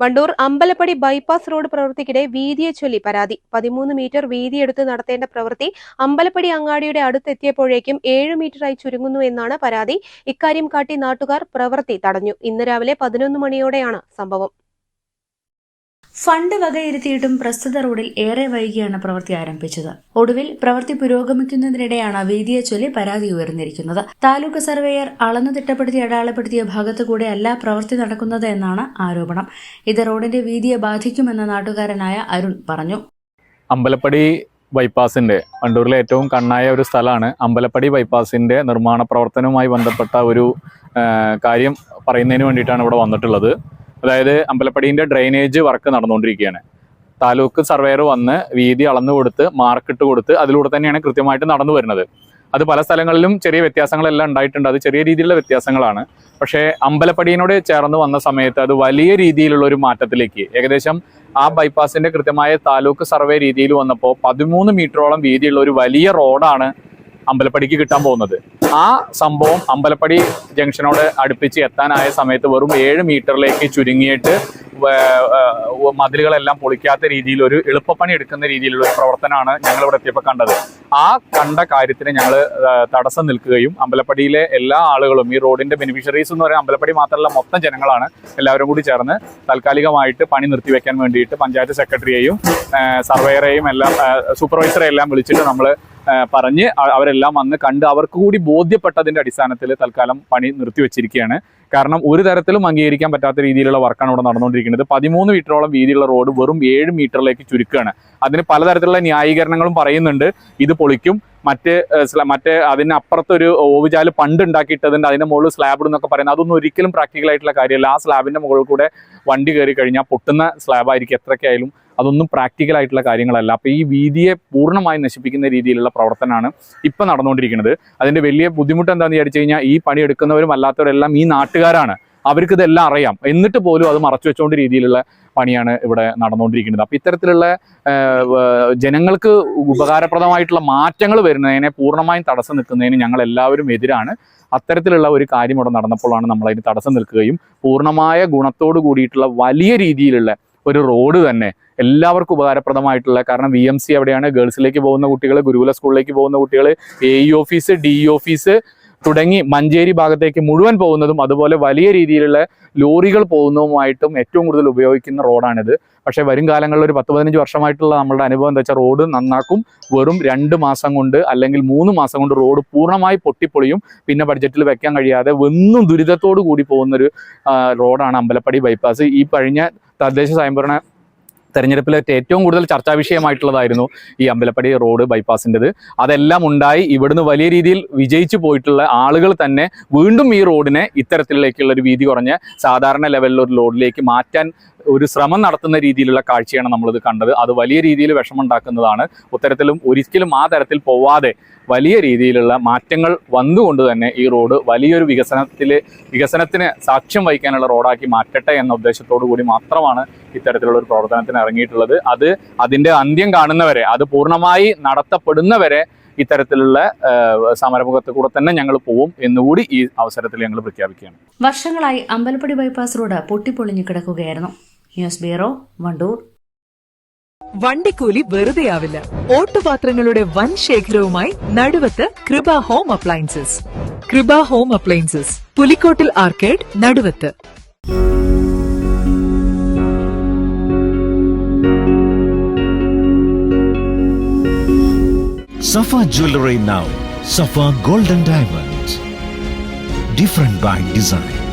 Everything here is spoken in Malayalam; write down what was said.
Wandoor Ambalappadi bypass road പ്രവൃത്തിക്കിടെ വീതിയെ ചൊല്ലി പരാതി. പതിമൂന്ന് മീറ്റർ വീതിയെടുത്ത് നടത്തേണ്ട പ്രവൃത്തി അമ്പലപ്പടി അങ്ങാടിയുടെ അടുത്തെത്തിയപ്പോഴേക്കും ഏഴ് മീറ്ററായി ചുരുങ്ങുന്നു എന്നാണ് പരാതി. ഇക്കാര്യം കാട്ടി നാട്ടുകാർ പ്രവൃത്തി തടഞ്ഞു. ഇന്ന് രാവിലെ പതിനൊന്ന് മണിയോടെയാണ് സംഭവം. ഫണ്ട് വകയിരുത്തിയിട്ടും പ്രസ്തുത റോഡിൽ ഏറെ വൈകിയാണ് പ്രവൃത്തി ആരംഭിച്ചത്. ഒടുവിൽ പ്രവൃത്തി പുരോഗമിക്കുന്നതിനിടെയാണ് വീതിയെ ചൊല്ലി പരാതി ഉയർന്നിരിക്കുന്നത്. താലൂക്ക് സർവേയർ അളന്നു തിട്ടപ്പെടുത്തി അടയാളപ്പെടുത്തിയ ഭാഗത്തുകൂടെ അല്ല പ്രവൃത്തി നടക്കുന്നത് എന്നാണ് ആരോപണം. ഇത് റോഡിന്റെ വീതിയെ ബാധിക്കുമെന്ന് നാട്ടുകാരനായ അരുൺ പറഞ്ഞു. അമ്പലപ്പടി ബൈപ്പാസിന്റെ വണ്ടൂരിലെ ഏറ്റവും കണ്ണായ ഒരു സ്ഥലമാണ് അമ്പലപ്പടി ബൈപ്പാസിന്റെ നിർമ്മാണ പ്രവർത്തനവുമായി ബന്ധപ്പെട്ട ഒരു കാര്യം പറയുന്നതിന് വേണ്ടിയിട്ടാണ് ഇവിടെ വന്നിട്ടുള്ളത്. അതായത് അമ്പലപ്പടിയിന്റെ ഡ്രെയിനേജ് വർക്ക് നടന്നുകൊണ്ടിരിക്കുകയാണ്. താലൂക്ക് സർവേയർ വന്ന് വീതി അളന്നു കൊടുത്ത് മാർക്കിട്ട് കൊടുത്ത് അതിലൂടെ തന്നെയാണ് കൃത്യമായിട്ട് നടന്നു വരുന്നത്. അത് പല സ്ഥലങ്ങളിലും ചെറിയ വ്യത്യാസങ്ങളെല്ലാം ഉണ്ടായിട്ടുണ്ട്. അത് ചെറിയ രീതിയിലുള്ള വ്യത്യാസങ്ങളാണ്. പക്ഷേ അമ്പലപ്പടിയിനോട് ചേർന്ന് വന്ന സമയത്ത് അത് വലിയ രീതിയിലുള്ള ഒരു മാറ്റത്തിലേക്ക് ഏകദേശം ആ ബൈപ്പാസിന്റെ കൃത്യമായ താലൂക്ക് സർവേ രീതിയിൽ വന്നപ്പോൾ പതിമൂന്ന് മീറ്ററോളം വീതിയുള്ള ഒരു വലിയ റോഡാണ് അമ്പലപ്പടിക്ക് കിട്ടാൻ പോകുന്നത്. ആ സംഭവം അമ്പലപ്പടി ജംഗ്ഷനോട് അടുപ്പിച്ച് എത്താനായ സമയത്ത് വെറും ഏഴ് മീറ്ററിലേക്ക് ചുരുങ്ങിയിട്ട് മതിലുകളെല്ലാം പൊളിക്കാത്ത രീതിയിൽ ഒരു എളുപ്പപ്പണി എടുക്കുന്ന രീതിയിലുള്ള ഒരു പ്രവർത്തനമാണ് ഞങ്ങൾ ഇവിടെ എത്തിയപ്പോൾ കണ്ടത്. ആ കണ്ട കാര്യത്തിന് ഞങ്ങൾ തടസ്സം നിൽക്കുകയും അമ്പലപ്പടിയിലെ എല്ലാ ആളുകളും ഈ റോഡിന്റെ ബെനിഫിഷ്യറീസ് എന്ന് പറയുന്നത് അമ്പലപ്പടി മാത്രമല്ല മൊത്തം ജനങ്ങളാണ് എല്ലാവരും കൂടി ചേർന്ന് താൽക്കാലികമായിട്ട് പണി നിർത്തിവെക്കാൻ വേണ്ടിയിട്ട് പഞ്ചായത്ത് സെക്രട്ടറിയെയും സർവേയറെയും എല്ലാം സൂപ്പർവൈസറെ എല്ലാം വിളിച്ചിട്ട് നമ്മൾ പറഞ്ഞ് അവരെല്ലാം വന്ന് കണ്ട് അവർക്ക് കൂടി ബോധ്യപ്പെട്ടതിന്റെ അടിസ്ഥാനത്തിൽ തൽക്കാലം പണി നിർത്തിവെച്ചിരിക്കുകയാണ് കാരണം ഒരു തരത്തിലും അംഗീകരിക്കാൻ പറ്റാത്ത രീതിയിലുള്ള വർക്കാണ് ഇവിടെ നടന്നുകൊണ്ടിരിക്കുന്നത്. പതിമൂന്ന് മീറ്ററോളം വീതിയുള്ള റോഡ് വെറും ഏഴ് മീറ്ററിലേക്ക് ചുരുക്കുകയാണ് അതിന് പലതരത്തിലുള്ള ന്യായീകരണങ്ങളും പറയുന്നുണ്ട്. ഇത് പൊളിക്കും. മറ്റ് മറ്റേ അതിന് അപ്പുറത്തൊരു ഓവുചാൽ പണ്ട് ഉണ്ടാക്കിയിട്ടതിന്റെ അതിന്റെ മുകളിൽ സ്ലാബ് എന്നൊക്കെ പറയുന്നത് അതൊന്നും ഒരിക്കലും പ്രാക്ടിക്കൽ ആയിട്ടുള്ള കാര്യമല്ല. ആ സ്ലാബിന്റെ മുകളിൽ കൂടെ വണ്ടി കയറി കഴിഞ്ഞാൽ പൊട്ടുന്ന സ്ലാബായിരിക്കും എത്രയ്ക്കായാലും. അതൊന്നും പ്രാക്ടിക്കൽ ആയിട്ടുള്ള കാര്യങ്ങളല്ല. അപ്പോൾ ഈ വീതിയെ പൂർണമായി നശിപ്പിക്കുന്ന രീതിയിലുള്ള പ്രവർത്തനമാണ് ഇപ്പൊ നടന്നുകൊണ്ടിരിക്കുന്നത്. അതിന്റെ വലിയ ബുദ്ധിമുട്ട് എന്താണെന്ന് വിചാരിച്ചു കഴിഞ്ഞാൽ ഈ പണി എടുക്കുന്നവരും അല്ലാത്തവരെല്ലാം ഈ നാട്ടുകാരാണ്. അവർക്ക് ഇതെല്ലാം അറിയാം. എന്നിട്ട് പോലും അത് മറച്ചു വെച്ചുകൊണ്ട് രീതിയിലുള്ള പണിയാണ് ഇവിടെ നടന്നുകൊണ്ടിരിക്കുന്നത്. അപ്പൊ ഇത്തരത്തിലുള്ള ജനങ്ങൾക്ക് ഉപകാരപ്രദമായിട്ടുള്ള മാറ്റങ്ങൾ വരുന്നതിനെ പൂർണമായും തടസ്സം നിൽക്കുന്നതിന് ഞങ്ങൾ എല്ലാവരും എതിരാണ്. അത്തരത്തിലുള്ള ഒരു കാര്യം ഇവിടെ നടന്നപ്പോഴാണ് നമ്മൾ അതിന് തടസ്സം നിൽക്കുകയും പൂർണമായ ഗുണത്തോട് കൂടിയിട്ടുള്ള വലിയ രീതിയിലുള്ള ഒരു റോഡ് തന്നെ. എല്ലാവർക്കും ഉപകാരപ്രദമായിട്ടുള്ള കാരണം വി എം സി എവിടെയാണ് ഗേൾസിലേക്ക് പോകുന്ന കുട്ടികൾ ഗുരുകുല സ്കൂളിലേക്ക് പോകുന്ന കുട്ടികൾ A E office D E office തുടങ്ങി മഞ്ചേരി ഭാഗത്തേക്ക് മുഴുവൻ പോകുന്നതും അതുപോലെ വലിയ രീതിയിലുള്ള ലോറികൾ പോകുന്നതുമായിട്ടും ഏറ്റവും കൂടുതൽ ഉപയോഗിക്കുന്ന റോഡാണിത്. പക്ഷേ വരും കാലങ്ങളിൽ ഒരു പത്ത് പതിനഞ്ച് വർഷമായിട്ടുള്ള നമ്മളുടെ അനുഭവം എന്താ വെച്ചാൽ റോഡ് നന്നാക്കും. വെറും രണ്ട് മാസം കൊണ്ട് അല്ലെങ്കിൽ മൂന്ന് മാസം കൊണ്ട് റോഡ് പൂർണമായി പൊട്ടിപ്പൊളിയും. പിന്നെ ബഡ്ജറ്റിൽ വെക്കാൻ കഴിയാതെ ഒന്നും ദുരിതത്തോടു കൂടി പോകുന്നൊരു റോഡാണ് അമ്പലപ്പടി ബൈപ്പാസ്. ഈ കഴിഞ്ഞ തദ്ദേശ സ്വയംഭരണ തെരഞ്ഞെടുപ്പിൽ ഏറ്റവും കൂടുതൽ ചർച്ചാ വിഷയമായിട്ടുള്ളതായിരുന്നു ഈ അമ്പലപ്പടി റോഡ് ബൈപ്പാസിന്റെത്. അതെല്ലാം ഉണ്ടായി ഇവിടുന്ന് വലിയ രീതിയിൽ വിജയിച്ചു പോയിട്ടുള്ള ആളുകൾ തന്നെ വീണ്ടും ഈ റോഡിനെ ഇത്തരത്തിലേക്കുള്ള ഒരു വീതി കുറഞ്ഞ സാധാരണ ലെവലിലുള്ള ഒരു റോഡിലേക്ക് മാറ്റാൻ ഒരു ശ്രമം നടത്തുന്ന രീതിയിലുള്ള കാഴ്ചയാണ് നമ്മളിത് കണ്ടത്. അത് വലിയ രീതിയിൽ വിഷമുണ്ടാക്കുന്നതാണ്. ഉത്തരത്തിലും ഒരിക്കലും ആ തരത്തിൽ പോവാതെ വലിയ രീതിയിലുള്ള മാറ്റങ്ങൾ വന്നുകൊണ്ട് തന്നെ ഈ റോഡ് വലിയൊരു വികസനത്തിൽ വികസനത്തിന് സാക്ഷ്യം വഹിക്കാനുള്ള റോഡാക്കി മാറ്റട്ടെ എന്ന ഉദ്ദേശത്തോടു കൂടി മാത്രമാണ് ഇത്തരത്തിലുള്ള ഒരു പ്രവർത്തനത്തിന് ഇറങ്ങിയിട്ടുള്ളത്. അത് അതിന്റെ അന്ത്യം കാണുന്നവരെ അത് പൂർണമായി നടത്തപ്പെടുന്നവരെ ഇത്തരത്തിലുള്ള സമരമുഖത്ത് കൂടെ തന്നെ ഞങ്ങൾ പോവും എന്നുകൂടി ഈ അവസരത്തിൽ ഞങ്ങൾ പ്രഖ്യാപിക്കുകയാണ്. വർഷങ്ങളായി അമ്പലപ്പടി ബൈപ്പാസ് റോഡ് പൊട്ടിപ്പൊളിഞ്ഞു കിടക്കുകയായിരുന്നു. ന്യൂസ് ബ്യൂറോ വണ്ടൂർ വണ്ടിക്കൂലി വെറുതെയാവില്ല ഓട്ടുപാത്രങ്ങളുടെ വൻ ശേഖരവുമായി Naduvath Kripa home appliances Kripa home appliances Pulikkottil arcade Naduvath Safa jewellery now Safa golden Diamonds. Different by design.